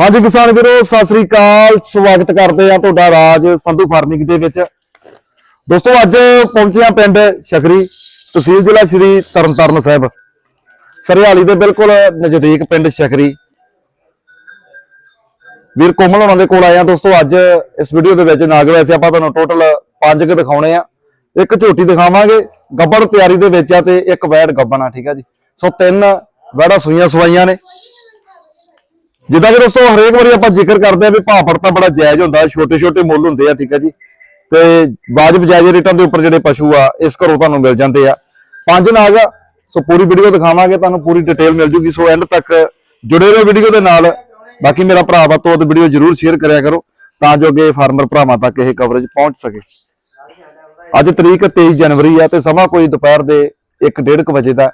ਹਾਂਜੀ ਕਿਸਾਨ ਵੀਰੋ, ਸਤਿ ਸ੍ਰੀ ਅਕਾਲ। ਸਵਾਗਤ ਕਰਦੇ ਆ ਤੁਹਾਡਾ ਰਾਜ ਸੰਧੂ ਫਾਰਮਿੰਗ ਦੇ ਵਿੱਚ। ਦੋਸਤੋ, ਅੱਜ ਪਹੁੰਚਿਆ ਪਿੰਡ ਸ਼ਕਰੀ ਤਹਿਸੀਲ ਜ਼ਿਲ੍ਹਾ ਸ਼੍ਰੀ ਤਰਨਤਾਰਨ ਸਾਹਿਬ। ਸਰਿਆਲੀ ਦੇ ਬਿਲਕੁਲ ਨਜ਼ਦੀਕ ਪਿੰਡ ਸ਼ਕਰੀ ਵੀਰ ਕੋਮਲ ਉਹਨਾਂ ਦੇ ਕੋਲ ਆਏ ਆ ਦੋਸਤੋ, ਅੱਜ ਇਸ ਵੀਡੀਓ ਦੇ ਵਿੱਚ ਨਾਗ ਵੈਸੇ ਆਪਾਂ ਤੁਹਾਨੂੰ ਟੋਟਲ ਪੰਜ ਕੁ ਦਿਖਾਉਣੇ ਆ। ਇੱਕ ਝੋਟੀ ਦਿਖਾਵਾਂਗੇ, ਗੱਬੜ ਪਿਆਰੀ ਦੇ ਵਿੱਚ ਆ ਤੇ ਇੱਕ ਵੈੜ ਗੱਬਣ ਆ ਠੀਕ ਆ ਜੀ। ਸੋ ਤਿੰਨ ਵੈੜਾਂ ਸੂਈਆਂ ਸਵਾਈਆਂ ਨੇ। ਜਿੱਦਾਂ ਕਿ ਦੋਸਤੋ, ਹਰੇਕ ਵਾਰੀ ਆਪਾਂ ਜ਼ਿਕਰ ਕਰਦੇ ਆ ਵੀ ਭਾਅ ਫੜਤਾ ਬੜਾ ਜਾਇਜ਼ ਹੁੰਦਾ ਛੋਟੇ ਛੋਟੇ ਮੁੱਲ ਹੁੰਦੇ ਆ, ਠੀਕ ਆ ਜੀ। ਤੇ ਵਾਜਬ ਜਾਇਜ਼ ਰੇਟਾਂ ਦੇ ਉੱਪਰ ਜਿਹੜੇ ਪਸ਼ੂ ਆ, ਇਸ ਘਰੋਂ ਤੁਹਾਨੂੰ ਮਿਲ ਜਾਂਦੇ ਆ। ਪੰਜ ਨਾਗ ਆ, ਸੋ ਪੂਰੀ ਵੀਡੀਓ ਦਿਖਾਵਾਂਗੇ, ਤੁਹਾਨੂੰ ਪੂਰੀ ਡਿਟੇਲ ਮਿਲ ਜੂਗੀ। ਸੋ ਐਂਡ ਤੱਕ ਜੁੜੇ ਰਹੋ ਵੀਡੀਓ ਦੇ ਨਾਲ। ਬਾਕੀ ਮੇਰਾ ਭਰਾ ਵਾ ਤੋਂ ਵੀਡੀਓ ਜਰੂਰ ਸ਼ੇਅਰ ਕਰਿਆ ਕਰੋ, ਤਾਂ ਜੋ ਅੱਗੇ ਫਾਰਮਰ ਭਰਾਵਾਂ ਤੱਕ ਇਹ ਕਵਰੇਜ ਪਹੁੰਚ ਸਕੇ। ਅੱਜ ਤਰੀਕ 23 ਜਨਵਰੀ ਆ, ਤੇ ਸਮਾਂ ਕੋਈ ਦੁਪਹਿਰ ਦੇ 1:30 ਵਜੇ ਦਾ।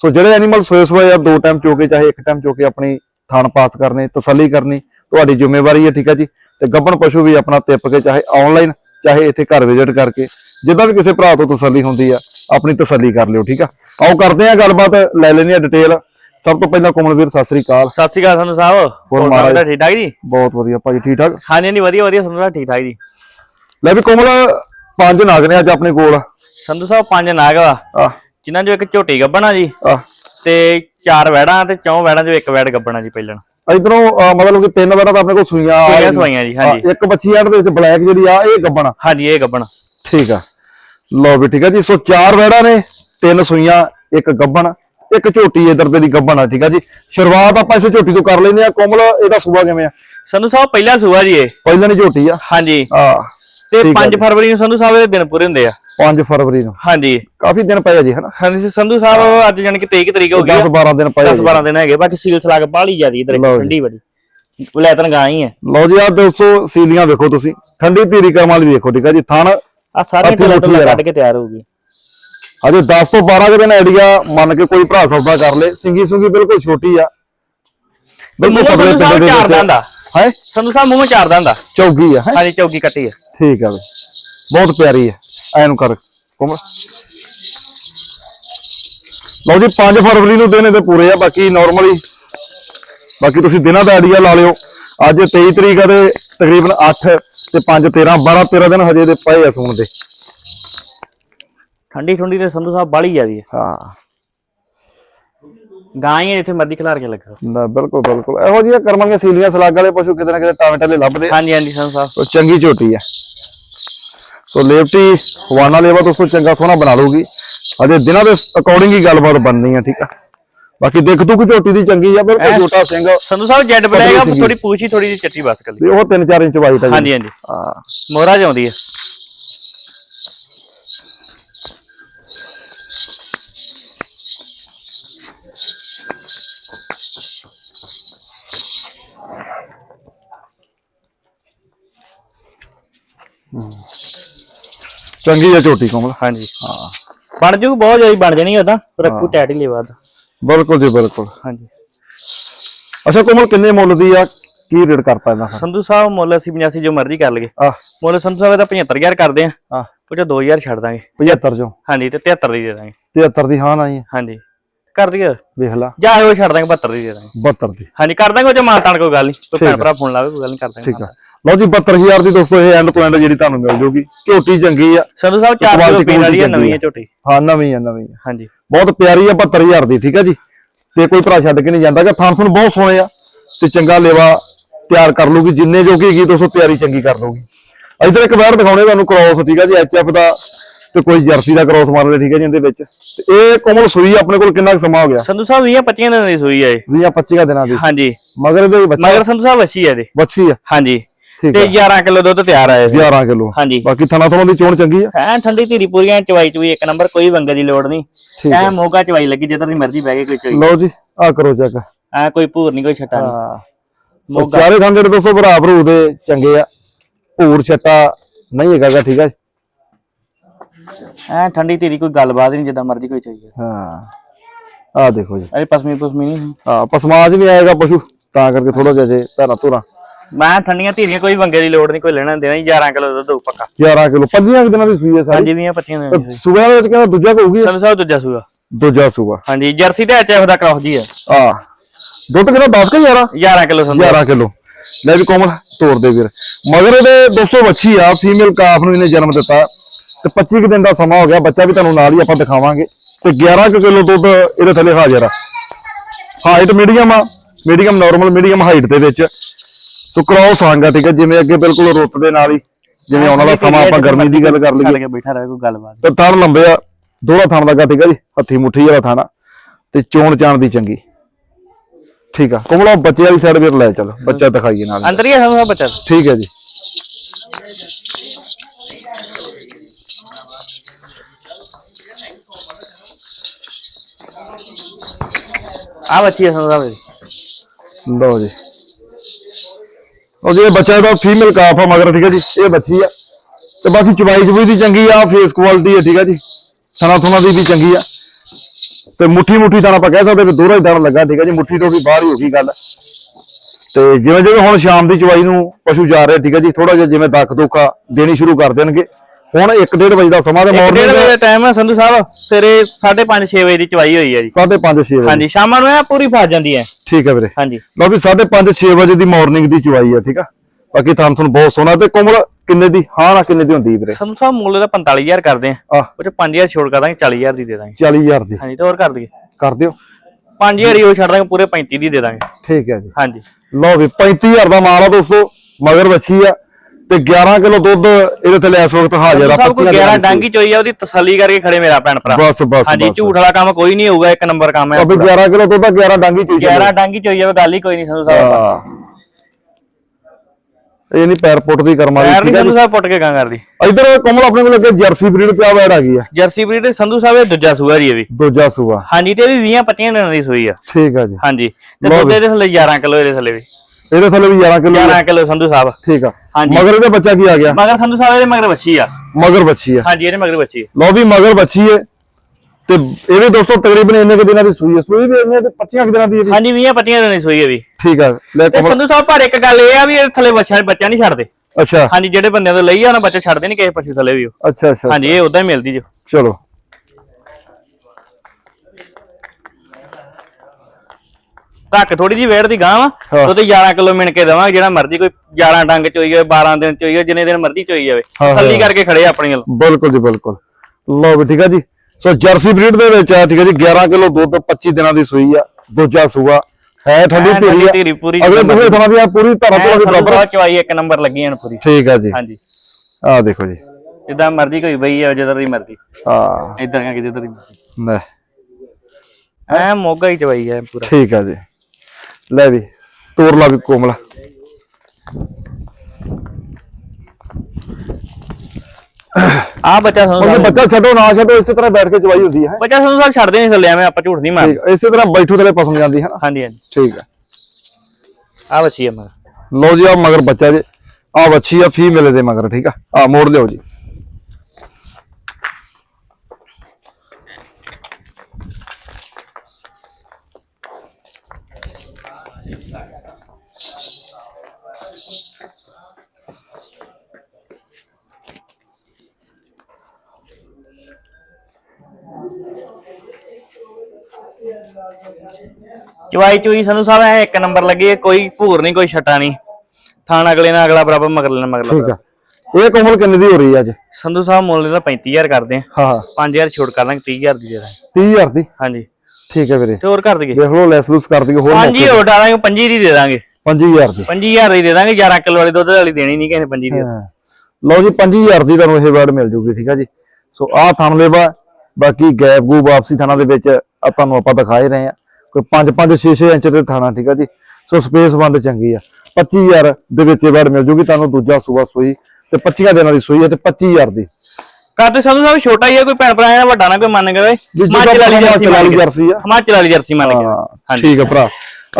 ਸੋ ਜਿਹੜੇ ਐਨੀਮਲ ਸੋਏ ਸੋਏ ਆ, ਦੋ ਟਾਈਮ ਚੋਕੇ ਚਾਹੇ ਇੱਕ ਟਾਈਮ ਚੋਕੇ ਆਪਣੀ ਥਣ ਪਾਸ ਕਰਨੇ ਤਸੱਲੀ ਕਰਨੀ ਤੁਹਾਡੀ ਜ਼ਿੰਮੇਵਾਰੀ ਹੈ ਠੀਕ ਹੈ ਜੀ। ਤੇ ਗੱਭਣ ਪਸ਼ੂ ਵੀ ਆਪਣਾ ਤਿੱਪ ਕੇ ਚਾਹੇ ਆਨਲਾਈਨ ਚਾਹੇ ਇੱਥੇ ਘਰ ਵਿਜ਼ਿਟ ਕਰਕੇ ਜਿੱਦਾਂ ਵੀ ਕਿਸੇ ਭਰਾ ਤੋਂ ਤਸੱਲੀ ਹੁੰਦੀ ਆ ਆਪਣੀ ਤਸੱਲੀ ਕਰ ਲਿਓ ਠੀਕ ਆ। ਆਓ ਕਰਦੇ ਆ ਗੱਲਬਾਤ ਲੈ ਲੈਣੀ ਆ ਡਿਟੇਲ ਸਭ ਤੋਂ ਪਹਿਲਾਂ ਕੋਮਲਵੀਰ ਸਤਿ ਸ੍ਰੀ ਅਕਾਲ। ਸਤਿ ਸ਼੍ਰੀ ਅਕਾਲ ਸੰਧੂ ਸਾਹਿਬ। ਹੋਰ ਮਹਾਰਾਜ। ਠੀਕ ਠਾਕ ਜੀ? ਬਹੁਤ ਵਧੀਆ ਭਾਜੀ ਠੀਕ ਠਾਕ? ਹਾਂਜੀ ਹਾਂਜੀ ਵਧੀਆ ਵਧੀਆ ਸਾਹਿਬ ਠੀਕ ਠਾਕ ਜੀ। ਲੈ ਵੀ ਕੋਮਲ ਪੰਜ ਨਾਗ ਨੇ ਅੱਜ ਆਪਣੇ ਕੋਲ। ਸੰਧੂ ਸਾਹਿਬ ਪੰਜ ਨਾਗ ਆ ਜਿਨ੍ਹਾਂ ਚੋਂ ਇੱਕ ਝੋਟੀ ਗੱਬਣਾ ਜੀ। ਆ ਤੇ ਚਾਰ ਵੈੜਾਂ ਤੇ ਚੌਂ ਵੈੜਾਂ ਚੋਂ ਇੱਕ ਵੈੜ ਗੱਬਣਾ ਜੀ ਪਹਿਲਣ ਇਧਰੋਂ ਮਤਲਬ ਕਿ ਤਿੰਨ ਵਾਰਾਂ ਤਾਂ ਆਪਣੇ ਕੋਲ ਸੂਈਆਂ ਆ। ਸਵਾਈਆਂ ਜੀ, ਹਾਂਜੀ। ਇੱਕ ਬੱਚੀ ਐਡ ਦੇ ਵਿੱਚ ਬਲੈਕ ਜਿਹੜੀ ਆ ਇਹ ਗੱਬਣ। ਹਾਂਜੀ ਇਹ ਗੱਬਣ। ਠੀਕ ਆ। ਲਓ ਵੀ ਠੀਕ ਆ ਜੀ ਸੋ ਚਾਰ ਵੈੜਾਂ ਨੇ ਤਿੰਨ ਸੂਈਆਂ ਇੱਕ ਗੱਬਣ ਇੱਕ ਝੋਟੀ ਇਧਰ ਦੇ ਦੀ ਗੱਬਣ ਆ ਠੀਕ ਆ ਜੀ। ਸ਼ੁਰੂਆਤ ਆਪਾਂ ਇਸੇ ਝੋਟੀ ਤੋਂ ਕਰ ਲੈਂਦੇ ਆ। ਕੋਮਲ ਇਹਦਾ ਸੂਆ ਕਿਵੇਂ ਆ? ਸੰਧੂ ਸਾਹਿਬ ਪਹਿਲਾ ਸੂਆ ਜੀ ਇਹ। ਪਹਿਲਾਂ ਦੀ ਝੋਟੀ ਆ। ਹਾਂਜੀ। ਆ ਤੇ ਠੀਕ ਆ 5 ਜੀ। ਫਰਵਰੀ ਨੂੰ ਸੰਧੂ ਸਾਹਿਬ ਦੇ ਦਿਨ ਪੂਰੇ ਹੁੰਦੇ ਆ। 5 ਫਰਵਰੀ ਨੂੰ। ਹਾਂਜੀ। ਕਾਫੀ ਦਿਨ ਪਏ ਜੀ ਹਨਾ? ਹਾਂਜੀ ਸੰਧੂ ਸਾਹਿਬ ਅੱਜ ਜਾਨ ਕਿ 23 ਤਰੀਕ ਹੋ ਗਈ 10 12 ਦਿਨ ਪਏ ਆ 10 ਜੀ। 12 ਦਿਨ ਹੈਗੇ ਬਾਕੀ ਸੀਲ ਸਲਾਗ ਬਾਹਲੀ ਜਿਆਦੀ ਇਧਰ। ਠੰਡੀ ਬੜੀ। ਵਲੈਤਨ ਗਾਂ ਹੀ ਹੈ ਲਓ ਜੀ ਆ ਦੋਸਤੋ ਸੀਲੀਆਂ ਵੇਖੋ ਤੁਸੀਂ। ਠੰਡੀ ਧੀਰੀ ਕਰਮ ਵਾਲੀ ਵੇਖੋ ਠੀਕ ਆ ਜੀ? ਥਣ ਆ ਸਾਰੀਆਂ ਆ। ਕੱਢ ਕੇ ਤਿਆਰ ਹੋਊਗੀ ਅਜੇ 10 ਤੋਂ 12 ਕੁ ਦਿਨ ਆਈਡੀਆ ਮੰਨ ਕੇ ਕੋਈ ਭਰਾ ਸੌਦਾ ਕਰ ਲੇ। ਸਿੰਗੀ ਸੁੰਗੀ ਬਿਲਕੁਲ ਛੋਟੀ ਆ। ਬਿਲਕੁਲ ਮੂੰਹ ਪਤਲੇ ਪਿੰਡ ਦੇ ਵਿੱਚ। ਹੈ? ਸੰਧੂ ਸਾਹਿਬ ਮੂੰਹ ਚਾਰ ਦੰਦ ਚੌਗੀ ਆ ਹੈ? ਹਾਂਜੀ ਚੌਕੀ ਕੱਟੀ ਆ। ਠੀਕ ਆ ਬਈ। ਬਹੁਤ ਪਿਆਰੀ ਹੈ ਐ ਨੂੰ ਕਰ। ਕੋਮਲ ਲਓ ਜੀ 5 ਫਰਵਰੀ ਨੂੰ ਦਿਨ ਇਹਦੇ ਪੂਰੇ ਆ ਬਾਕੀ ਨਾਰਮਲੀ ਬਾਕੀ ਤੁਸੀਂ ਦਿਨਾਂ ਦਾ ਆਈਡੀਆ ਲਾ ਲਿਓ। ਅੱਜ 23 ਤਰੀਕ ਆ ਤੇ ਤਕਰੀਬਨ 8 ਤੇ 5 13 12 13 ਦਿਨ ਹਜੇ ਦੇ ਪਏ ਆ ਸੂਣ ਦੇ। ਠੰਡੀ ਠੰਡੀ ਤੇ ਸੰਧੂ ਸਾਹਿਬ ਬਾਲੀ ਜਿਆਦੀ ਹੈ। ਹਾਂ। ਗਾਂ ਹੀ ਜਿੱਥੇ ਮਰਦੀ ਖਿਲਾਰ ਕੇ ਲੱਗਾ। ਨਾ ਬਿਲਕੁਲ ਬਿਲਕੁਲ। ਇਹੋ ਜਿਹੀਆਂ ਕਰਮਾਂ ਦੀਆਂ ਸੀਲੀਆਂ ਸਲਾਗ ਵਾਲੇ ਪਸ਼ੂ ਕਿਤੇ ਨਾ ਕਿਤੇ ਟਾਵੇਂ ਟਾਲੇ ਲੱਭਦੇ। ਹਾਂਜੀ ਹਾਂਜੀ ਸੰਧੂ ਸਾਹਿਬ। ਚੰਗੀ ਝੋਟੀ ਆ। ਸੋ ਲੇਵਟੀ ਹਵਾਨਾ ਲੇਵਾ ਦੋਸਤੋ ਚੰਗਾ ਸੋਹਣਾ ਬਣਾ ਲਊਗੀ। ਅਜੇ ਦਿਨਾਂ ਦੇ ਅਕੋਰਡਿੰਗ ਹੀ ਗੱਲਬਾਤ ਬਣਨੀ ਆ ਠੀਕ ਆ? ਬਾਕੀ ਦੇਖ ਤੂੰ ਕਿ ਝੋਟੀ ਦੀ ਚੰਗੀ ਆ ਬਿਲਕੁਲ ਐ- ਛੋਟਾ ਸਿੰਘ ਸੰਧੂ ਸਾਹਿਬ ਜੈਡ ਸੀਗੀ। ਥੋੜੀ ਪੂਛੀ ਥੋੜੀ ਜਿਹੀ ਚੱਟੀ ਬਸ ਕੱਲੀ ਤੇ ਉਹ 3-4 ਇੰਚ ਵਾਈਟ ਆ ਜੀ। ਹਾਂਜੀ ਹਾਂਜੀ। ਹਾਂ। ਮੋਹਰਾ ਜਾਉਂਦੀ ਹੈ। ਚੰਗੀ ਆ ਝੋਟੀ ਕੋਮਲ। ਹਾਂਜੀ। ਹਾਂ। ਬਣ ਜੂ ਬਹੁਤ ਜ਼ਿਆਦਾ ਬਣ ਜਾਣੀ ਉਹਦਾ ਰੱਖੂ ਟੈਟ ਹੀ ਲੈਵਾ ਉਹਦਾ। ਬਿਲਕੁਲ ਜੀ ਬਿਲਕੁਲ। ਹਾਂਜੀ। ਅੱਛਾ ਕੋਮਲ ਕਿੰਨੇ ਮੁੱਲ ਦੀ ਆ? ਕੀ ਰੇਟ ਕਰਤਾ ਇਹਦਾ ਫਿਰ? ਸੰਧੂ ਸਾਹਿਬ ਮੁੱਲ ਅਸੀਂ 85 ਜੋ ਮਰਜ਼ੀ ਕਰ ਲਈਏ। ਆ ਮੁੱਲ ਸੰਧੂ ਸਾਹਿਬ ਦਾ 75000 ਕਰਦੇ ਆ। ਆ ਉਹ ਜੋ 2000 ਛੱਡ ਦਾਂਗੇ। 75 ਚੋਂ? ਹਾਂਜੀ ਤੇ 73 ਦੀ ਦੇ ਦਾਂਗੇ। 73 ਦੀ ਹਾਂ ਨਹੀਂ। ਹਾਂਜੀ। ਕਰ ਦਈਏ। ਵੇਖ ਲਾ। ਜਾਂ ਉਹ ਛੱਡ ਦਾਂਗੇ 72 ਦੀ ਦੇ ਦਾਂਗੇ। 72 ਦੀ। ਹਾਂਜੀ ਕਰ ਦਾਂਗੇ ਉਹ ਜੇ ਮਾਨਤਾਨ ਕੋਈ ਗੱਲ ਨਹੀਂ। ਕੋਈ ਭੈਣ। ਭਰਾ ਫੋਨ ਲਾਵੇ ਕੋਈ ਗੱਲ ਨਹੀਂ ਕਰ ਦਾਂਗੇ। ਠੀਕ ਆ। ਲਓ ਜੀ 72000 ਦੀ ਦੋਸਤੋ ਇਹ ਐਂਡ ਐਂਡ ਜਿਹੜੀ ਤੁਹਾਨੂੰ ਮਿਲ ਜੂਗੀ। ਝੋਟੀ ਚੰਗੀ ਆ। ਸੰਧੂ ਸਾਹਿਬ ਚਾਰ quality ਕਿਲੋ ਪੀਣ ਵਾਲੀ ਹੈ ਚੰਗੀ ਨਵੀਂ ਆ। ਝੋਟੀ। ਹਾਂ ਨਵੀਂ ਆ ਨਵੀਂ ਆ। ਹਾਂਜੀ। ਬਹੁਤ ਪਿਆਰੀ ਆ 72000 ਦੀ ਠੀਕ ਆ ਜੀ? ਤੇ ਕੋਈ ਭਰਾ ਛੱਡ ਕੇ ਨਹੀਂ ਜਾਂਦਾ ਕਿ ਥੁਨ ਬਹੁਤ ਸੋਹਣੇ ਆ। ਤੇ ਚੰਗਾ ਲੇਵਾ ਤਿਆਰ ਕਰ ਲੂਗੀ ਜਿੰਨੇ ਜੋਗੀ ਹੈਗੀ ਦੋਸਤੋ ਤਿਆਰੀ ਚੰਗੀ ਕਰ ਲੂਗੀ। ਇਧਰ ਇੱਕ ਵਾਰ ਦਿਖਾਉਣੇ ਤੁਹਾਨੂੰ ਕ੍ਰੋਸ ਠੀਕ ਆ ਜੀ ਐਚਐਫ ਦਾ ਤੇ ਕੋਈ ਜਰਸੀ ਦਾ ਕ੍ਰੋਸ ਮਾਰਦੇ ਠੀਕ ਆ ਜੀ ਇਹਦੇ ਵਿੱਚ। ਤੇ ਇਹ ਕੋਮਲ ਸੂਈ ਆਪਣੇ ਕੋਲ ਕਿੰਨਾ ਕੁ ਸਮਾਂ ਹੋ ਗਿਆ? ਸੰਧੂ ਸਾਹਿਬ 20 25 ਦਿਨਾਂ ਦੀ ਸੂਈ ਹੈ ਇਹ। 20 25 ਦਿਨਾਂ ਦੀ। ਹਾਂਜੀ। ਮਗਰ ਇਹਦੇ ਬੱਚਾ ਮਗਰ ਸੰਧੂ ਸਾਹਿਬ ਅੱਛੀ ਹੈ ਇਹਦੇ। ਬੱਚੀ ਆ। ਹਾਂਜੀ। ਠੀਕ ਤੇ ਆ। 11 ਕਿਲੋ ਦੁੱਧ ਤਿਆਰ ਆਇਆ ਸੀ। 11 ਕਿਲੋ। ਹਾਂਜੀ। ਬਾਕੀ ਥਣਾ ਥਣੋਂ ਦੀ ਚੋਣ ਚੰਗੀ ਆ? ਐ ਠੰਡੀ ਧੀਰੀ ਪੂਰੀਆਂ ਚਵਾਈ ਚੁਈ ਇੱਕ ਨੰਬਰ ਕੋਈ ਵੰਗੇ ਦੀ ਲੋੜ ਨਹੀਂ। ਐ ਮੋਗਾ ਚਵਾਈ ਲੱਗੀ ਜਿੱਦਾਂ ਦੀ ਮਰਜ਼ੀ ਬਹਿ ਕੇ ਕੋਈ ਚੋਈ। ਲਓ ਜੀ ਆ ਕਰੋ ਚੈੱਕ। ਐ ਕੋਈ ਭੂਰ ਨਹੀਂ ਕੋਈ ਛੱਟਾ ਨਹੀਂ। ਹਾਂ। ਮੋਗਾ। ਸਾਰੇ ਖਾਂਦੇ ਨੇ ਦੋਸਤੋ ਭਰਾ ਭਰੂ ਦੇ ਚੰਗੇ ਆ। ਭੂਰ ਛੱਟਾ ਨਹੀਂ ਹੈਗਾ ਗਾ, ਠੀਕ ਆ ਐ ਠੰਡੀ ਧੀਰੀ ਕੋਈ ਗੱਲਬਾਤ ਨਹੀਂ ਜਿੱਦਾਂ ਮਰਜ਼ੀ ਕੋਈ ਚੋਈ ਹਾਂ। ਆ ਦੇਖੋ ਜੀ। ਅਰੇ ਪਸਮੀ ਪਸਮੀ ਨਹੀਂ ਹਾਂ ਪਸਮਾਜ ਵੀ ਆਏਗਾ ਪਸ਼ੂ ਤਾਂ ਕਰਕੇ ਥੋੜਾ ਜਿਹਾ ਜੇ ਧਾਰਾ ਧੁਰਾ ਮੈਂ ਠੰਡੀਆਂ ਧੀਰੀਆਂ ਕੋਈ ਵੰਗੇ ਦੀ ਲੋੜ ਨਹੀਂ ਕੋਈ ਲੈਣਾ ਦੇਣਾ ਹੀ 11 ਕਿਲੋ ਦੁੱਧ ਹੋਊ ਪੱਕਾ। 11 ਕਿਲੋ 25 ਦਿਨਾਂ ਦੀ ਸੂਈ ਹੈ ਸਾਰੀ। ਹਾਂਜੀ 20 25 ਦਿਨਾਂ ਦੀ ਸੂਬਿਆਂ ਦੇ ਵਿੱਚ ਕਹਿੰਦਾ ਦੂਜਾ ਹੋਊਗੀ ਸੰਧੂ ਸਾਹਿਬ ਦੂਜਾ ਸੂਆ। ਦੂਜਾ ਸੂਆ। ਹਾਂਜੀ ਜਰਸੀ ਤੇ ਐਚਐਫ ਦਾ ਕ੍ਰਾਸ ਜੀ ਹੈ। ਆ ਦੁੱਧ ਕਿਲੋ 10 ਕਿ 11 11 ਕਿਲੋ ਸੰਧੂ 11 ਕਿਲੋ। ਲੈ ਵੀ ਕੋਮਲ ਤੋੜ ਦੇ ਵੀਰ। ਮਗਰ ਇਹਦੇ 200 ਬੱਚੀ ਆ ਫੀਮੇਲ ਕਾਫ ਨੂੰ ਇਹਨੇ ਜਨਮ ਦਿੱਤਾ। ਤੇ 25 ਕੁ ਦਿਨ ਦਾ ਸਮਾਂ ਹੋ ਗਿਆ ਬੱਚਾ ਵੀ ਤੁਹਾਨੂੰ ਨਾਲ ਹੀ ਆਪਾਂ ਦਿਖਾਵਾਂਗੇ। ਤੇ 11 ਕੁ ਕਿਲੋ ਦੁੱਧ ਇਹਦੇ ਥੱਲੇ ਹਾਜ਼ਰ ਆ। ਹਾਈਟ ਮੀਡੀਅਮ ਆ ਮੀਡੀਅਮ ਨਾਰਮਲ ਮੀਡੀਅਮ ਹਾਈਟ ਦੇ ਵਿੱਚ। ਤੋ ਕਰਾਓ ਸੰਗ ਆ ਠੀਕ ਹੈ? ਜਿਵੇਂ ਅੱਗੇ ਬਿਲਕੁਲ ਰੁੱਤ ਦੇ ਨਾਲ ਹੀ ਜਿਵੇਂ ਆਉਣ ਵਾਲਾ ਸਮਾਂ ਆਪਾਂ ਗਰਮੀ ਦੀ ਗੱਲ ਕਰ ਲਈਏ। ਚੱਲ ਕੇ ਬੈਠਾ ਰਹੇ ਕੋਈ ਗੱਲਬਾਤ ਤੇ ਥਣ ਲੰਬੇ ਆ ਦੋੜਾ ਥਣ ਲੱਗਾ ਠੀਕ ਹੈ ਜੀ ਹੱਥੀ ਮੁੱਠੀ ਵਾਲਾ ਥਾਣਾ ਤੇ ਚੋਣ ਚਾਣ ਦੀ ਚੰਗੀ। ਠੀਕ ਆ ਕੋਮਲਾ ਬੱਚੇ ਵਾਲੀ ਸਾਈਡ ਵੀਰ ਲੈ ਚੱਲ ਬੱਚਾ ਦਿਖਾਈਏ ਨਾਲ ਅੰਦਰ ਹੀ ਆ ਸਾਹਿਬ ਬੱਚਾ? ਠੀਕ ਹੈ ਜੀ। ਆ ਬੱਚੀ ਆ ਸਾਹਿਬ ਦੀ। ਲਓ ਜੀ। ਉਹ ਜੇ ਬੱਚਾ ਦਾ ਫੀਮੇਲ ਕਾਫ ਆ ਮਗਰ, ਠੀਕ ਹੈ ਜੀ, ਇਹ ਬੱਚੀ ਆ। ਤੇ ਬਾਕੀ ਚਵਾਈ ਚਵੂਈ ਦੀ ਚੰਗੀ ਆ ਫੇਸ ਕੁਆਲਿਟੀ ਹੈ ਠੀਕ ਹੈ ਜੀ। ਥਣਾ ਥੁਣਾ ਦੀ ਵੀ ਚੰਗੀ ਆ। ਤੇ ਮੁੱਠੀ ਮੁੱਠੀ ਤਾਂ ਆਪਾਂ ਕਹਿ ਸਕਦੇ ਵੀ ਦੋਹਰਾ ਹੀ ਦਾਣਾ ਲੱਗਾ, ਠੀਕ ਹੈ ਜੀ, ਮੁੱਠੀ ਤੋਂ ਵੀ ਬਾਹਰ ਹੀ ਹੋ ਗਈ ਗੱਲ। ਤੇ ਜਿਵੇਂ ਜਿਵੇਂ ਹੁਣ ਸ਼ਾਮ ਦੀ ਚਵਾਈ ਨੂੰ ਪਸ਼ੂ ਜਾ ਰਹੇ, ਠੀਕ ਹੈ ਜੀ ਥੋੜਾ ਜਿਹਾ ਜਿਵੇਂ ਦੱਕ ਦੁੱਖਾ ਦੇਣੀ ਸ਼ੁਰੂ ਕਰ ਦੇਣਗੇ। ਹੁਣ 1:30 ਵਜੇ ਦਾ ਸਮਾਂ ਤੇ ਵਜੇ ਮਾਰਨਿੰਗ ਦਾ ਟਾਈਮ ਹੈ ਸੰਧੂ ਸਾਹਿਬ ਸਵੇਰੇ 5:30 6 ਵਜੇ ਦੀ ਚਵਾਈ ਹੋਈ ਹੈ ਜੀ। 5:30 6 ਵਜੇ ਹਾਂਜੀ ਸ਼ਾਮਾਂ ਨੂੰ ਇਹ ਪੂਰੀ ਫਸ ਜਾਂਦੀ ਹੈ। ਠੀਕ ਹੈ ਵੀਰੇ। ਹਾਂਜੀ। ਲਓ ਵੀ 5:30 6 ਵਜੇ ਦੀ ਮਾਰਨਿੰਗ ਦੀ ਚਵਾਈ ਆ ਠੀਕ ਆ? ਬਾਕੀ ਥਾਂ ਤੁਹਾਨੂੰ ਬਹੁਤ ਸੋਹਣਾ ਤੇ ਕੋਮਲ ਕਿੰਨੇ ਦੀ? ਹਾਂ ਨਾ ਕਿੰਨੇ ਦੀ ਹੁੰਦੀ ਵੀਰੇ? ਸੰਧੂ ਸਾਹਿਬ ਮੁੱਲ ਦਾ 45000 ਕਰਦੇ ਆ। ਉਹ ਚ 5000 ਛੋੜ ਕਰ ਦਾਂਗੇ 40000 ਦੀ ਦੇ ਦਾਂਗੇ। 40000 ਦੀ। ਹਾਂਜੀ ਤੇ ਹੋਰ ਕਰ ਦਈਏ। ਕਰ ਦਿਓ। 5000 ਹੀ ਉਹ ਛੱਡ ਦਾਂਗੇ ਪੂਰੇ 35 ਦੀ ਦੇ ਦਾਂਗੇ। ਠੀਕ ਹੈ ਜੀ। ਹਾਂਜੀ। ਲਓ ਵੀ 35000 ਦਾ ਮਾਲ ਆ ਦੋਸਤੋ ਮਗਰ ਵੱਛੀ ਆ। ਤੇ 11 ਕਿਲੋ ਦੁੱਧ ਇਹਦੇ ਥੱਲੇ ਇਸ ਵਕਤ ਹਾਜ਼ਰ ਆ ਸਭ ਕੋਈ 25 11 ਡਾਂਗੀ ਚੋਈ ਆ ਉਹਦੀ ਤਸੱਲੀ ਕਰਕੇ ਖੜੇ ਮੇਰਾ ਭੈਣ ਭਰਾ। ਬਸ ਬਸ ਹਾਂਜੀ ਝੂਠ ਵਾਲਾ ਕੰਮ ਕੋਈ ਨਹੀਂ ਹੋਊਗਾ ਇੱਕ ਨੰਬਰ ਕੰਮ ਹੈ ਅਬੇ 11 ਕਿਲੋ ਦੁੱਧ ਆ 11 ਡਾਂਗੀ ਚੀਜ਼ 11 ਡਾਂਗੀ ਚੋਈ ਜਾਵੇ ਗੱਲ ਹੀ ਕੋਈ ਨਹੀਂ ਸੰਧੂ ਸਾਹਿਬ ਇਹ ਨਹੀਂ ਪੈਰ ਪੁੱਟ ਦੀ ਕਰਮਾਂ ਪੈਰ ਦੀ ਨਹੀਂ ਆ ਸੰਧੂ ਸਾਹਿਬ ਪੁੱਟ ਕੇ ਕਾਂ ਕਰਦੀ। ਇਧਰ ਕੋਮਲ ਆਪਣੇ ਕੋਲ ਅੱਗੇ ਜਰਸੀ ਬਰੀਡ ਪਿਆ ਵੈੜ ਆ ਗਈ ਆ? ਜਰਸੀ ਬਰੀਡ ਸੰਧੂ ਸਾਹਿਬ ਇਹ ਦੂਜਾ ਸੂਆ ਜੀ ਇਹ ਵੀ। ਦੂਜਾ ਸੂਆ। ਹਾਂਜੀ ਤੇ ਇਹ ਵੀ 20 25 ਦਿਨਾਂ ਦੀ ਸੂਈ ਆ। ਠੀਕ ਆ ਜੀ। ਹਾਂਜੀ। ਤੇ ਦੁੱਧ। ਇਹਦੇ ਥੱਲੇ 11 ਕਿਲੋ ਇਹਦੇ ਥੱਲੇ ਵੀ। ਇਹਦੇ ਥੱਲੇ ਵੀ 11 ਕਿਲੋ। 11 ਕਿਲੋ ਸੰਧੂ ਸਾਹਿਬ। ਠੀਕ ਆ। ਹਾਂਜੀ। ਮਗਰ ਇਹਦੇ ਬੱਚਾ ਕੀ ਆ ਗਿਆ? ਮਗਰ ਸੰਧੂ ਸਾਹਿਬ ਇਹਦੇ ਮਗਰ ਬੱਚੀ ਆ। ਮਗਰ ਬੱਚੀ ਆ। ਹਾਂਜੀ ਇਹਦੇ ਮਗਰ ਬੱਚੀ ਲਓ ਵੀ ਮਗਰ ਬੱਚੀ ਏ। ਤੇ ਇਹ ਵੀ ਦੋਸਤੋ ਤਕਰੀਬਨ ਇੰਨੇ ਕੁ ਦਿਨਾਂ ਦੀ ਸੂਈ ਹੈ ਸੂਈ ਵੀ ਇੰਨੇ ਤੇ 25 ਕੁ ਦਿਨਾਂ ਦੀ ਹੈ ਹਾਂਜੀ 20 25 ਦਿਨਾਂ ਦੀ ਸੂਈ ਹੈ ਵੀ। ਠੀਕ ਆ। ਲੈ ਸੰਧੂ ਸਾਹਿਬ ਪਰ ਇੱਕ ਗੱਲ ਇਹ ਆ ਵੀ ਇਹਦੇ ਥੱਲੇ ਬੱਚਾ ਬੱਚਾ ਨਹੀਂ ਛੱਡਦੇ। ਅੱਛਾ। ਹਾਂਜੀ ਜਿਹੜੇ ਬੰਦਿਆਂ ਤੋਂ ਲਈ ਆ ਉਹਨਾਂ ਬੱਚਾ ਛੱਡਦੇ ਨਹੀਂ ਕਿਸੇ ਪਸ਼ੂ ਥੱਲੇ ਵੀ ਉਹ। ਅੱਛਾ ਅੱਛਾ ਹਾਂਜੀ ਇਹ ਉਦਾਂ ਹੀ ਮਿਲਦੀ ਜੋ। ਚਲੋ। ਧੱਕ ਥੋੜੀ ਜੀ ਵੇੜ ਦੀ ਗਾਂ ਵਾ ਹਾਂ। ਉਹਦੇ 11 ਕਿਲੋ ਮਿਣ ਕੇ ਦੇਵਾਂਗੇ ਜਿਹੜਾ ਮਰਜ਼ੀ ਕੋਈ 11 ਡੰਗ ਚੋਈ ਜਾਵੇ 12 ਦਿਨ ਚੋਈ ਜਾਵੇ ਜਿੰਨੇ ਦਿਨ ਮਰਜ਼ੀ ਚੋਈ ਜਾਵੇ। ਹਾਂ, ਹਾਂ। ਤਸੱਲੀ ਕਰਕੇ ਖੜੇ ਆ ਆਪਣੀ ਬਿਲਕੁਲ ਜੀ ਬਿਲਕੁਲ। ਲਓ ਵੀ ਠੀਕ ਆ ਜੀ। ਸੋ ਜਰਸੀ ਬਰੀਡ ਦੇ ਵਿੱਚ ਆ ਠੀਕ ਹੈ ਜੀ 11 ਕਿਲੋ ਦੁੱਧ 25 ਦਿਨਾਂ ਦੀ ਸੂਈ ਆ ਦੂਜਾ ਸੂਆ। ਹੈ ਠੰਡੀ ਐਨ ਧੀਰੀ ਆ। ਪੂਰੀ ਅਗਲੇ ਦੂਜੇ ਥਾਂ ਦੀ ਆ ਪੂਰੀ ਧਾਰਾ ਤੋਂ ਦੀ ਬਰਾਬਰ ਆ। ਚਵਾਈ ਇੱਕ ਨੰਬਰ ਲੱਗੀ ਹਨ ਪੂਰੀ। ਠੀਕ ਆ ਜੀ। ਹਾਂਜੀ। ਆ ਦੇਖੋ ਜੀ। ਜਿੱਦਾਂ ਮਰਜ਼ੀ ਕੋਈ ਬਈ ਆ ਜਿੱਦਾਂ ਦੀ ਮਰਜ਼ੀ। ਆ ਇਦਾਂ ਕਿ ਜਿੱਦਾਂ ਦੀ ਮਰਜ਼ੀ। ਲੈ। ਐ ਮੋਗਾ ਹੀ ਚਵਾਈ ਹੈ ਪੂਰਾ। ਠੀਕ ਆ ਜੀ। ਲੈ ਵੀ ਤੋਰ ਲਾ ਵੀ ਕੋਮਲਾ। ਆ ਬੱਚਾ ਸਾਨੂੰ ਉਹਨੇ ਬੱਚਾ ਛੱਡੋ ਨਾ ਛੱਡੋ ਇਸੇ ਤਰ੍ਹਾਂ ਬੈਠ ਕੇ ਚਵਾਈ ਹੁੰਦੀ ਹੈ। ਬੱਚਾ ਸਾਨੂੰ ਸਾਹਿਬ ਛੱਡਦੇ ਨਹੀਂ ਥੱਲੇ ਐਵੇਂ ਆਪਾਂ ਝੂਠ ਨਹੀਂ ਮਾਰ ਠੀਕ ਆ, ਇਸੇ ਤਰ੍ਹਾਂ ਬੈਠੂ ਥਲੇ ਪਸਮ ਜਾਂਦੀ ਹੈ ਨਾ। ਹਾਂਜੀ ਹਾਂਜੀ। ਠੀਕ ਆ ਆ ਬੱਚੀ ਹੈ ਮਗਰ। ਲਓ ਜੀ ਆ ਮਗਰ ਬੱਚਾ ਜੀ। ਆ ਬੱਚੀ ਆ ਫੀਮੇਲ ਦੇ ਮਗਰ ਠੀਕ ਆ। ਆ ਮੋੜ ਲਿਓ ਜੀ। ਚਵਾਈ ਚੂਈ ਸਾਨੂੰ ਸਾਹਿਬ ਐ ਇੱਕ ਨੰਬਰ ਲੱਗੀ ਹੈ ਕੋਈ ਭੂਰ ਨਹੀਂ ਕੋਈ ਛਟਾ ਨਹੀਂ। ਥਾਣ ਅਗਲੇ ਨਾਲ ਅਗਲਾ ਬਰਾਬਰ ਮਗਰ ਲੈਣਾ ਮਗਰ ਠੀਕ ਆ। ਇਹ ਕੋਮਲ ਕਿੰਨੇ ਦੀ ਹੋ ਰਹੀ ਅੱਜ? ਸੰਧੂ ਸਾਹਿਬ ਮੁੱਲ ਦਾ 35000 ਕਰਦੇ ਆ। ਹਾਂ ਹਾਂ। 5000 ਛੋਟ ਕਰ ਦਾਂਗੇ 30000 ਦੀ ਦੇ ਦਾਂਗੇ। 30000 ਦੀ? ਹਾਂਜੀ। ਠੀਕ ਹੈ ਵੀਰੇ। ਤੇ ਹੋਰ ਕਰ ਦਈਏ। ਦੇਖ ਲਓ ਲੈਸ ਲੂਸ ਕਰ ਦਈਏ ਹੋਰ ਹਾਂਜੀ ਹੋਰ ਡਾਲਾਂਗੇ 25 ਦੀ ਦੇ ਦਾਂਗੇ। 5000 ਦੀ। 25000 ਦੀ ਦੇ ਦਾਂਗੇ 11 ਕਿਲੋ ਵਾਲੀ ਦੁੱਧ ਵਾਲੀ ਦੇਣੀ ਨਹੀਂ ਕਿਸੇ ਨੇ 25 ਦੀ ਹਾਂ। ਲਓ ਜੀ 25000 ਦੀ ਤੁਹਾਨੂੰ ਇਹ ਵਰਡ ਮਿਲ ਜੂਗੀ ਠੀਕ ਆ ਜੀ। ਸੋ ਆਹ ਥਣ ਲੇਵਾ ਬਾਕੀ ਗੈਪ ਗੂ ਵਾਪਸੀ ਥਾਣਾ ਦੇ ਵਿੱਚ ਆ ਤੁਹਾਨੂੰ ਆਪਾਂ ਦਿਖਾਏ ਰਹੇ ਆ ਕੋਈ 5 5 6 6 ਇੰਚ ਦੇ ਥਾਣਾ ਠੀਕ ਆ ਜੀ? ਸੋ ਸਪੇਸ ਵੰਡ ਚੰਗੀ ਆ। 25000 ਦੇ ਵਿੱਚ ਵਰਡ ਮਿਲ ਜੂਗੀ ਤੁਹਾਨੂੰ ਦੂਜਾ ਸੂਆ ਸੂਈ ਤੇ 25 ਦਿਨਾਂ ਦੀ ਸੂਈ ਹੈ ਤੇ 25000 ਦੀ। ਕਰਦੇ ਸੰਧੂ ਸਾਹਿਬ ਛੋਟਾ ਹੀ ਹੈ ਕੋਈ ਭੈਣ ਭਰਾ ਹੈ ਵੱਡਾ ਨਾ ਕੋਈ ਮੰਨ ਗਏ ਹਿਮਾਚਲ ਵਾਲੀ ਜਰਸੀ ਵਾਲੀ ਜਰਸੀ ਆ। ਹਿਮਾਚਲ ਵਾਲੀ ਜਰਸੀ ਮੰਨ ਹਾਂ ਹਾਂਜੀ। ਠੀਕ ਆ ਭਰਾ।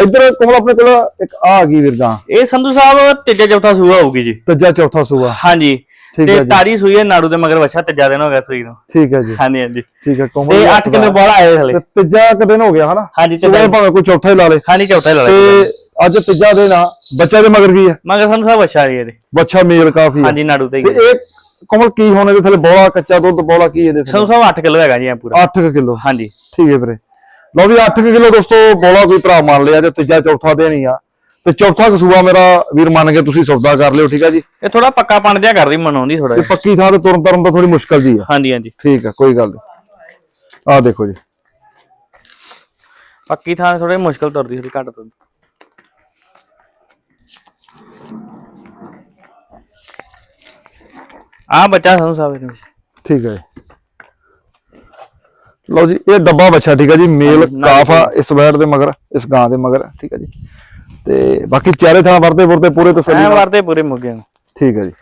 ਇੱਧਰ ਕੋਲ ਆਪਣੇ ਕੋਲ ਇੱਕ ਆ ਆ ਗਈ ਵੀਰਗਾ ਇਹ ਸੰਧੂ ਸਾਹਿਬ ਤੀਜਾ ਚੌਥਾ ਸੂਆ ਹੋਊਗੀ ਜੀ। ਤੀਜਾ ਚੌਥਾ ਸੂਆ। ਹਾਂਜੀ। ਠੀਕ ਤੇ ਹੈ ਜੀ। ਤਾਰੀ ਸੂਈ ਹੈ ਨਾੜੂ ਦੇ ਮਗਰ ਵੱਛਾ ਤੀਜਾ ਦਿਨ ਹੋ ਗਿਆ ਸੂਈ ਨੂੰ। ਠੀਕ ਹੈ ਜੀ। ਹਾਂਜੀ ਹਾਂਜੀ। ਠੀਕ ਹੈ ਕੋਮਲ ਤੇ ਜੀ 8 ਕਿਲੋ ਬੋਲਾ ਆਏ ਹਲੇ। ਤੇ ਤੀਜਾ ਕੁ ਦਿਨ ਹੋ ਗਿਆ ਹਨਾ? ਹਾਂਜੀ ਸੂਆ ਤੀਜਾ। ਭਾਵੇਂ ਕੋਈ ਚੌਥਾ ਹੀ ਲਾ ਲੇ। ਹਾਂਜੀ ਚੌਥਾ ਹੀ ਲਾ ਤੇ ਲਿਆ ਅੱਜ ਤੀਜਾ ਦਿਨ ਆ ਬੱਚਾ ਦੇ ਮਗਰ ਕੀ ਹੈ? ਮਗਰ ਸੰਧੂ ਸਾਹਿਬ ਵੱਛਾ ਰਹੀ ਇਹਦੇ। ਬੱਚਾ ਮੇਲ ਕਾਫੀ ਹੈ। ਹਾਂਜੀ ਨਾੜੂ ਤੇ ਹੀ ਤੇ ਇਹ ਕੋਮਲ ਕੀ ਹੋਣੇ ਦੇ ਥੱਲੇ ਬੋਲਾ ਕੱਚਾ ਦੁੱਧ ਬੋਲਾ ਕੀ ਇਹਦੇ ਥੱਲੇ? ਸਾਹਿਬ 8 ਕਿਲੋ ਹੈਗਾ ਜੀ ਇਹ ਪੂਰਾ। 8 ਕਿਲੋ। ਹਾਂਜੀ। ਠੀਕ ਹੈ ਵੀਰੇ। ਲਓ ਵੀ 8 ਕਿਲੋ ਦੋਸਤੋ ਬੋਲਾ ਕੋਈ ਭਰਾ ਮੰਨ ਲਿਆ ਤੇ ਤੀਜਾ ਚੌਥਾ ਦੇਣੀ ਆ ਤੇ ਚੌਥਾ ਕਸੂਆ ਮੇਰਾ ਵੀਰ ਮੰਨ ਕੇ ਤੁਸੀਂ ਸੌਦਾ ਕਰ ਲਿਓ ਠੀਕ ਆ ਜੀ? ਇਹ ਥੋੜਾ ਪੱਕਾ ਪਣ ਜਿਹਾ ਕਰਦੀ ਮਨਾਉਂਦੀ ਥੋੜਾ ਤੇ ਪੱਕੀ ਥਾਂ ਤੇ ਤੁਰਨ ਤਰਨ ਤਾਂ ਥੋੜੀ ਮੁਸ਼ਕਲ ਜੀ ਆ। ਹਾਂਜੀ ਹਾਂਜੀ। ਠੀਕ ਆ ਕੋਈ ਗੱਲ ਨਹੀਂ ਆ ਦੇਖੋ ਜੀ। ਪੱਕੀ ਥਾਂ ਥੋੜੇ ਮੁਸ਼ਕਲ ਤੁਰਦੀ ਥੋੜੀ ਘੱਟ ਤੁਰਦੀ। ਆ ਬੱਚਾ ਸਾਨੂੰ ਸਾਹਿਬ ਨੂੰ ਠੀਕ ਹੈ। ਲਓ ਜੀ ਇਹ ਡੱਬਾ ਬੱਚਾ ਠੀਕ ਹੈ ਜੀ ਮੇਲ ਕਾਫ ਆ ਇਸ ਵੈਟ ਦੇ ਮਗਰ ਇਸ ਗਾਂ ਦੇ ਮਗਰ ਠੀਕ ਹੈ ਜੀ। ਤੇ ਬਾਕੀ ਚਾਰੇ ਥਾਂ ਵਰਤੇ ਵਰਤੇ ਪੂਰੇ ਤਸੱਲੀ ਐ ਵਰਦੇ ਪੂਰੇ ਮੁੱਗੇ ਨੂੰ। ਠੀਕ ਹੈ ਜੀ।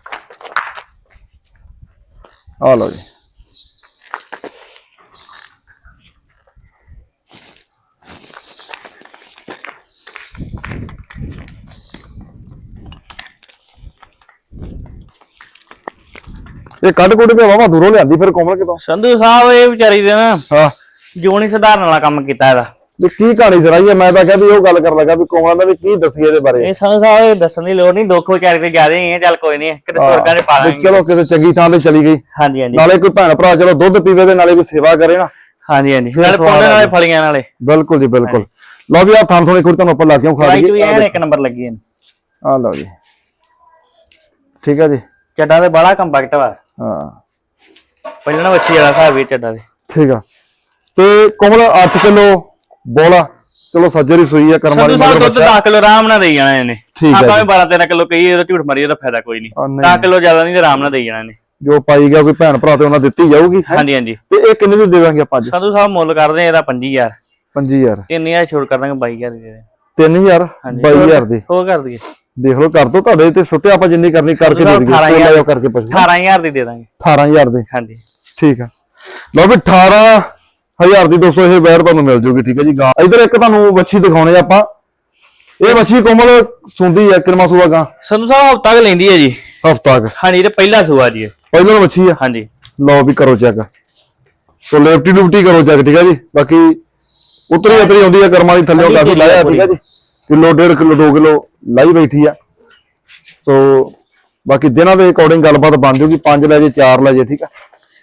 ਆ ਲਓ ਜੀ। ਇਹ ਕੱਢ ਕੁੱਟ ਕੇ ਵਾਵਾ ਦੂਰੋਂ ਲਿਆਂਦੀ ਫਿਰ ਕੋਮਲ ਕਿਤੋਂ? ਸੰਧੂ ਸਾਹਿਬ ਇਹ ਵਿਚਾਰੀ ਦੇ ਨਾ ਹਾਂ। ਜੋਨੀ ਸੁਧਾਰਨ ਵਾਲਾ ਕੰਮ ਕੀਤਾ ਇਹਦਾ। ਵੀ ਕੀ ਕਹਾਣੀ ਸੁਣਾਈ ਹੈ? ਮੈਂ ਤਾਂ ਕਿਹਾ ਵੀ ਉਹ ਗੱਲ ਕਰਨ ਲੱਗਾ ਵੀ ਕੋਮਲ ਦਾ ਵੀ ਕੀ ਦੱਸੀਏ ਇਹਦੇ ਬਾਰੇ। ਇਹ ਸੰਧੂ ਸਾਹਿਬ ਇਹ ਦੱਸਣ ਦੀ ਲੋੜ ਨਹੀਂ। ਦੁੱਖ ਵਿਚਾਰੇ ਤੇ ਜ਼ਿਆਦਾ ਹੀ ਹੈ। ਚੱਲ ਕੋਈ ਨਹੀਂ ਕਿਤੇ ਸਵਰਗਾਂ 'ਚ ਪਾ ਲਾਂਗੇ। ਚਲੋ ਕਿਤੇ ਚੰਗੀ ਥਾਂ ਤੇ ਚਲੀ ਗਈ। ਹਾਂਜੀ ਹਾਂਜੀ। ਨਾਲੇ ਕੋਈ ਭੈਣ ਭਰਾ ਚਲੋ ਦੁੱਧ ਪੀਵੇ ਤੇ ਨਾਲੇ ਕੋਈ ਸੇਵਾ ਕਰੇ ਨਾ। ਹਾਂਜੀ ਹਾਂਜੀ। ਨਾਲੇ ਆ ਨਾਲੇ। ਫਲੀਆਂ ਨਾਲੇ। ਬਿਲਕੁਲ ਜੀ ਬਿਲਕੁਲ। ਲਓ ਵੀ ਆ ਥਾਂ ਥੋੜੀ ਕੁੜੀ ਤੁਹਾਨੂੰ ਉੱਪਰ ਲਾ ਕੇ ਖਾ ਲਈਏ ਐਨ ਇੱਕ ਨੰਬਰ ਲੱਗੀ ਇਹਨੂੰ ਆ ਲਓ ਜੀ। ਠੀਕ ਹੈ ਜੀ। ਚੱਡਾ ਤੇ ਬੜਾ ਕੰਪੈਕਟ ਵਾ। ਹਾਂ। ਪਹਿਲਾਂ ਨਾ ਵੱਛੀ ਵਾਲਾ ਹਿਸਾਬ ਵੀ ਚੱਡਾ ਦੇ ਠੀਕ ਆ। ਤੇ ਕੋਮਲ 8 ਕਿਲੋ ਬੋਲਾ। ਚਲੋ ਸੱਜਰੀ ਸੂਈ ਆ ਕਰਮ ਵਾਲੀ ਸੰਧੂ ਸਾਹਿਬ ਮਗਰ ਦੁੱਧ ਬੱਚਾ। 10 ਕਿਲੋ ਆਰਾਮ ਨਾਲ ਦੇਈ ਜਾਣਾ ਇਹਨੇ। ਠੀਕ ਹੈ ਆਪਾਂ। ਵੀ 12 13 ਕਿਲੋ ਕਹੀ ਇਹਦਾ ਝੂਠ ਮਾਰੀ ਇਹਦਾ ਫਾਇਦਾ ਕੋਈ ਨਹੀਂ। ਆ ਨਹੀਂ। 10 ਕਿਲੋ ਜ਼ਿਆਦਾ ਨਹੀਂ ਆਰਾਮ ਨਾਲ ਦੇਈ ਜਾਣਾ ਇਹਨੇ। ਜੋ ਪਾਈ ਗਿਆ ਕੋਈ ਭੈਣ ਭਰਾ ਤੇ ਉਹਨਾਂ ਦਿੱਤੀ ਜਾਊਗੀ। ਹੈਂ? ਹਾਂਜੀ ਹਾਂਜੀ। ਤੇ ਇਹ ਕਿੰਨੇ ਦੀ ਦੇਵਾਂਗੇ ਆਪਾਂ ਅੱਜ? ਸੰਧੂ ਸਾਹਿਬ ਮੁੱਲ ਕਰਦੇ ਆ ਇਹਦਾ 25000 5000 3000 ਛੋੜ ਕਰ ਦਾਂਗੇ 22000 ਦੀ ਦੇ। ਦੇ 3000 ਹਾਂਜੀ। 22000 ਦੀ। ਹੋਰ ਕਰ ਦਈਏ। ਦੇਖ ਲਓ ਕਰ ਦੋ ਤੁਹਾਡੇ ਤੇ ਸੁੱਤੇ ਆਪਾਂ ਜਿੰਨੀ ਕਰਨੀ ਕਰਕੇ ਦੇ ਦਈਏ। 18,000 ਤੋਲਾ ਜੋ ਕਰਕੇ ਪੁੱਛ 18000 ਦੀ ਦੇ ਦਾਂਗੇ। 18000 ਦੇ। ਹਾਂਜੀ। ਠੀਕ ਆ। ਲਓ ਵੀ 18000 ਦੀ ਦੋਸਤੋ ਇਹ ਬੈਰ ਤੁਹਾਨੂੰ ਮਿਲ ਜੂਗੀ ਠੀਕ ਹੈ ਜੀ ਗਾਂ। ਇਧਰ ਇੱਕ ਤੁਹਾਨੂੰ ਵੱਛੀ ਦਿਖਾਉਣੇ ਆਪਾਂ। ਇਹ ਵੱਛੀ ਕੋਮਲ ਸੁੰਦੀ ਹੈ ਕਿਰਮਾ ਸੂਆ ਗਾਂ? ਸੰਧੂ ਸਾਹਿਬ ਹਫਤਾ ਕੁ ਲੈਂਦੀ ਹੈ ਜੀ। ਹਫਤਾ ਕ। ਹਾਂਜੀ ਤੇ ਪਹਿਲਾ ਸੂਆ ਜੀ। ਪਹਿਲਾਂ ਵੱਛੀ ਆ? ਹਾਂਜੀ। ਲਓ ਵੀ ਕਰੋ ਚੈੱਕ। ਸੋ ਲੈਫਟੀ ਲੁਫਟੀ ਕਰੋ ਚੈੱਕ ਠੀਕ ਹੈ ਜੀ। ਬਾਕੀ ਉਤਰੀ ਉਤਰੀ ਆਉਂਦੀ ਹੈ ਕਰਮਾਂ ਦੀ ਥੱਲੇ ਕਾਫੀ ਲਾਇਆ ਠੀਕ ਹੈ ਜੀ। ਕਿਲੋ ਡੇਢ ਕਿਲੋ 2 ਕਿਲੋ ਲਾਈ ਬੈਠੀ ਆ। ਸੋ ਬਾਕੀ ਦਿਨਾਂ ਦੇ ਅਕੋਰਡਿੰਗ ਗੱਲਬਾਤ ਬਣ ਜੂਗੀ 5 ਲੈ ਜੇ 4 ਲੈ ਜੇ ਠੀਕ ਆ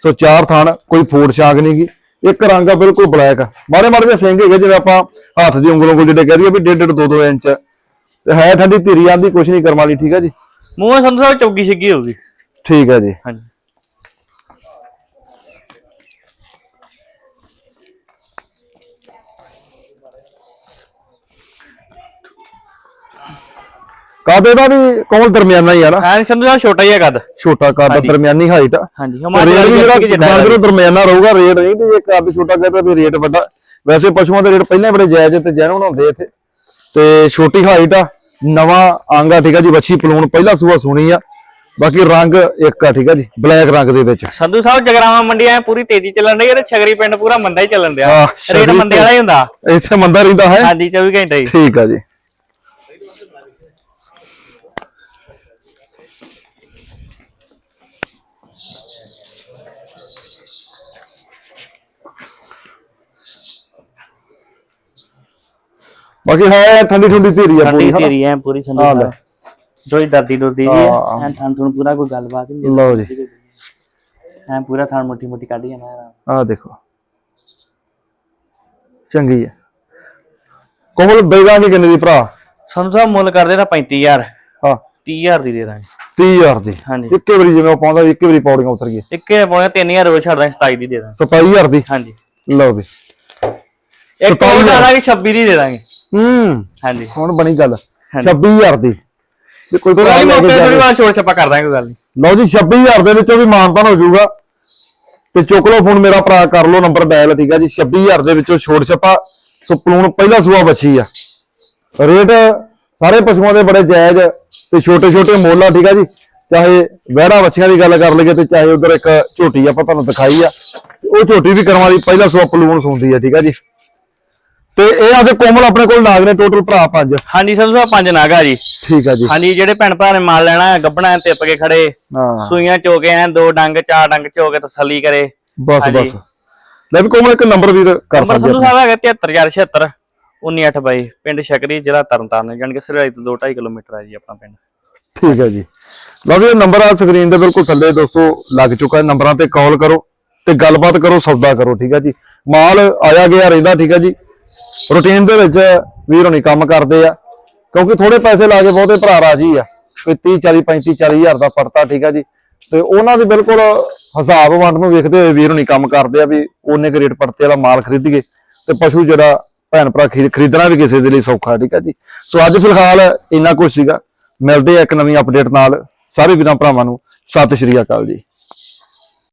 ਸੋ ਚਾਰ ਥਾਣ ਕੋਈ ਫੋੜ ਛਾਗ ਨਹੀਂ ਗੀ ਇੱਕ ਰੰਗ ਆ ਬਿਲਕੁਲ ਬਲੈਕ ਮਾਰੇ ਮਾਰੇ ਜਿਹੇ ਸਿੰਘ ਹੈਗੇ ਜਿਵੇਂ ਆਪਾਂ ਹੱਥ ਦੀ ਉਂਗਲੋਂ ਕੋਲ ਜਿਹੜੇ ਕਹਿ ਦਈਏ ਵੀ ਡੇਢ ਡੇਢ 2 2 ਇੰਚ। ਤੇ ਹੈ ਠੰਡੀ ਧੀਰੀ ਆਂਦੀ ਕੁਛ ਨਹੀਂ ਕਰਮਾਂ ਦੀ ਠੀਕ ਹੈ ਜੀ? ਮੂੰਹ ਸੰਧੂ ਸਾਹਿਬ ਚੌਗੀ ਛਿੱਗੀ ਹੋਊਗੀ। ਠੀਕ ਹੈ ਜੀ। ਹਾਂਜੀ। ਕਾਦੇ ਦਾ ਵੀ ਕੋਲ ਦਰਮਿਆਨਾ ਹੀ ਆ ਨਾ? ਹਾਂ ਸੰਧੂ ਸਾਹਿਬ ਛੋਟਾ ਹੀ ਹੈ ਕੱਦ। ਛੋਟਾ ਕੱਦ। ਦਰਮਿਆਨੀ ਹਾਈਟ ਆ ਹਾਂਜੀ ਤੇ ਹਮਾਰੇ ਰੇਟ ਵੀ ਜਿਹੜਾ ਬਾਂਗਰੋ ਦਰਮਿਆਨਾ ਰਹੂਗਾ ਰੇਟ ਨਹੀਂ ਤੇ ਜੇ ਕੱਦ ਛੋਟਾ ਕਹਤਾ ਵੀ ਰੇਟ ਵੱਡਾ। ਵੈਸੇ ਪਸ਼ੂਆਂ ਦੇ ਰੇਟ ਪਹਿਲਾਂ ਬੜੇ ਜਾਇਜ਼ ਤੇ ਜੈਨ ਬਣਾਉਂਦੇ ਇੱਥੇ। ਤੇ ਛੋਟੀ ਹਾਈਟ ਆ ਨਵਾਂ ਅੰਗ ਆ ਠੀਕ ਆ ਜੀ ਵੱਛੀ ਪਲੂਣ ਪਹਿਲਾ ਸੂਆ ਸੁਣੀ ਆ। ਬਾਕੀ ਰੰਗ ਇੱਕ ਆ ਠੀਕ ਆ ਜੀ ਬਲੈਕ ਰੰਗ ਦੇ ਵਿੱਚ। ਸੰਧੂ ਸਾਹਿਬ ਜਗਰਾਵਾਂ ਮੰਡੀਆਂ ਐਂ ਪੂਰੀ ਤੇਜ਼ੀ ਚੱਲਣ ਡਈ ਹੈ ਛਗਰੀ ਪਿੰਡ ਪੂਰਾ ਮੰਦਾ ਹੀ ਚੱਲਣ ਡਿਆ। ਹਾਂ, ਰੇਟ ਮੰਦੇ ਵਾਲਾ ਹੀ ਹੁੰਦਾ। ਇੱਥੇ ਮੰਦਾ ਰਹਿੰਦਾ ਹੈ। ਹਾਂਜੀ 24 ਘੰਟੇ ਹੀ। ਠੀਕ ਆ ਜੀ। ਬਾਕੀ ਹੈ ਠੰਡੀ ਠੰਡੀ ਧੀਰੀ ਆ ਠੰਡੀ ਪੂਰੀ ਹਨਾ? ਤੇਰੀ ਐ ਪੂਰੀ ਹਾਂ ਲੈ। ਦੋਈ ਦਾਦੀ ਡਰਦੀ ਜੀ ਹਾਂ। ਐ ਥਾਂ ਥੁਣ ਪੂਰਾ ਕੋਈ ਗੱਲਬਾਤ ਨਹੀਂ ਲਓ ਜੀ। ਐ ਪੂਰਾ ਥਾਂ ਮੋਟੀ ਮੋਟੀ ਕੱਢ ਜਾਣਾ ਆਹ ਦੇਖੋ। ਚੰਗੀ ਹੈ ਕੋਮਲ ਬੇਗਾਨੀ ਕਿੰਨੇ ਦੀ ਭਰਾ? ਸੰਧੂ ਸਾਹਿਬ ਮੁੱਲ ਕਰਦੇ ਤਾਂ 35000 ਹਾਂ। 30000 ਦੀ ਦੇ ਦਾਂਗੇ। 30000 ਦੀ। ਹਾਂਜੀ। ਇੱਕੇ ਵਾਰੀ ਜਿਵੇਂ ਉਹ ਪਾਉਂਦਾ ਇੱਕੇ ਵਾਰੀ ਪੌੜੀਆਂ ਉਤਰ ਗਈ ਇੱਕੇ ਪਾਉਣੇ 3000 ਰੋਜ਼ ਛੱਡ ਦਾਂਗੇ 27 ਦੀ ਦੇ ਦਾਂਗੇ। 27000 ਦੀ? ਹਾਂਜੀ। ਲਓ ਵੀ ਇੱਕ ਹੋਰ ਦਾ ਦਾਂਗੇ 26 ਦੀ ਦੇ ਦਾਂਗੇ। ਹੂੰ। ਹਾਂਜੀ। ਹੁਣ ਬਣੀ ਗੱਲ। ਹਾਂਜੀ। 26000 ਦੀ। ਵੀ ਕੋਈ ਕੋਈ ਮੌਕੇ ਥੋੜੀ। ਵਾਰ ਛੋੜ ਛੱਪਾ ਕਰ ਦਾਂਗੇ ਕੋਈ ਗੱਲ ਨਹੀਂ। ਲਓ ਜੀ 26000 ਦੇ ਵਿੱਚੋਂ ਵੀ ਮਾਨਤਾਨ ਹੋ ਜਾਊਗਾ। ਤੇ ਚੁੱਕ ਲਓ ਫੋਨ ਮੇਰਾ ਭਰਾ ਕਰ ਲਓ ਨੰਬਰ ਡਾਇਲ ਠੀਕ ਆ ਜੀ। 26000 ਦੇ ਵਿੱਚੋਂ ਛੋੜ ਛੱਪਾ। ਸੋ ਪਲੂਣ ਪਹਿਲਾ ਸੂਆ ਬੱਚੀ ਆ। ਰੇਟ ਸਾਰੇ ਪਸ਼ੂਆਂ ਦੇ ਬੜੇ ਜਾਇਜ਼ ਤੇ ਛੋਟੇ ਛੋਟੇ ਮੁੱਲ ਆ ਠੀਕ ਆ ਜੀ। ਚਾਹੇ ਵਹਿੜਾ ਬੱਚੀਆਂ ਦੀ ਗੱਲ ਕਰ ਲਈਏ ਤੇ ਚਾਹੇ ਉਧਰ ਇੱਕ ਝੋਟੀ ਆਪਾਂ ਤੁਹਾਨੂੰ ਦਿਖਾਈ ਆ। ਤੇ ਉਹ ਝੋਟੀ ਵੀ ਕਰਮਾਂ ਦੀ ਪਹਿਲਾ ਸੂਆ ਪਲੂਣ ਸੁਣਦੀ ਆ ਠੀਕ ਆ ਜੀ। ਤੇ ਇਹ ਅੱਜ ਕੋਮਲ ਆਪਣੇ ਕੋਲ ਨਾਗ ਨੇ ਟੋਟਲ ਭਰਾ ਪੰਜ। ਹਾਂਜੀ ਸੰਧੂ ਸਾਹਿਬ ਪੰਜ ਨਾਗਾ ਜੀ। ਠੀਕ ਆ ਜੀ। ਹਾਂਜੀ ਜਿਹੜੇ ਭੈਣ ਭਰਾ ਨੇ ਮਾਲ ਲੈਣਾ ਹੈ ਗੱਬਣਾ ਹੈ, ਤਿੱਪ ਕੇ ਖੜੇ ਸੂਈਆਂ ਚੋਕੇ ਐ ਦੋ ਡੰਗ ਚਾਰ ਡੰਗ ਚੋਕੇ ਤਸੱਲੀ ਕਰੇ। ਬਸ। ਬਸ। ਲੈ ਵੀ ਕੋਮਲ ਇੱਕ ਨੰਬਰ ਵੀ ਕਰ ਸਕਦੇ ਸੰਧੂ ਸਾਹਿਬ ਹੈਗਾ 73476 19822 ਪਿੰਡ ਸ਼ਕਰੀ ਜ਼ਿਲ੍ਹਾ ਤਰਨਤਾਰਨ ਜਾਣੀ ਕਿ ਸਿਰਾਈ ਤੋਂ 2.5 ਕਿਲੋਮੀਟਰ ਹੈ ਜੀ ਆਪਣਾ ਪਿੰਡ। ਠੀਕ ਹੈ ਜੀ। ਲਓ ਜੀ ਨੰਬਰ ਆ ਸਕਰੀਨ ਦੇ ਬਿਲਕੁਲ ਥੱਲੇ ਦੋਸਤੋ ਲੱਗ ਚੁੱਕਾ ਨੰਬਰਾਂ ਤੇ ਕਾਲ ਕਰੋ ਤੇ ਗੱਲਬਾਤ ਕਰੋ ਸੌਦਾ ਕਰੋ ਠੀਕ ਹੈ ਜੀ। ਮਾਲ ਆਇਆ ਗਿਆ ਰਹਿੰਦਾ ਠੀਕ ਹੈ ਜੀ। ਰੂਟੀਨ ਦੇ ਵਿੱਚ ਵੀਰ ਹੋਣੀ ਕੰਮ ਕਰਦੇ ਆ, ਕਿਉਂਕਿ ਥੋੜੇ ਪੈਸੇ ਲਾ ਕੇ ਬਹੁਤੇ ਭਰਾ ਰਾਜੀ ਆ। ਕੋਈ 30 40 35 40 ਹਜ਼ਾਰ ਦਾ ਪੜਤਾ ਠੀਕ ਆ ਜੀ। ਤੇ ਉਹਨਾਂ ਦੇ ਬਿਲਕੁਲ ਹਿਸਾਬ ਵੰਡ ਨੂੰ ਵੇਖਦੇ ਹੋਏ ਵੀਰ ਹੋਣੀ ਕੰਮ ਕਰਦੇ ਆ ਵੀ ਉਹਨੇ ਕੁ ਰੇਟ ਪੜਤੇ ਵਾਲਾ ਮਾਲ ਖਰੀਦੀਏ ਤੇ ਪਸ਼ੂ ਜਿਹੜਾ ਭੈਣ ਭਰਾ ਖਰੀ- ਖਰੀਦਣਾ ਵੀ ਕਿਸੇ ਦੇ ਲਈ ਸੌਖਾ, ਠੀਕ ਆ ਜੀ। ਸੋ ਅੱਜ ਫਿਲਹਾਲ ਇੰਨਾ ਕੁਝ ਸੀਗਾ। ਮਿਲਦੇ ਆ ਇੱਕ ਨਵੀਂ ਅਪਡੇਟ ਨਾਲ। ਸਾਰੇ ਵੀਰਾਂ ਭਰਾਵਾਂ ਨੂੰ ਸਤਿ ਸ਼੍ਰੀ ਅਕਾਲ ਜੀ।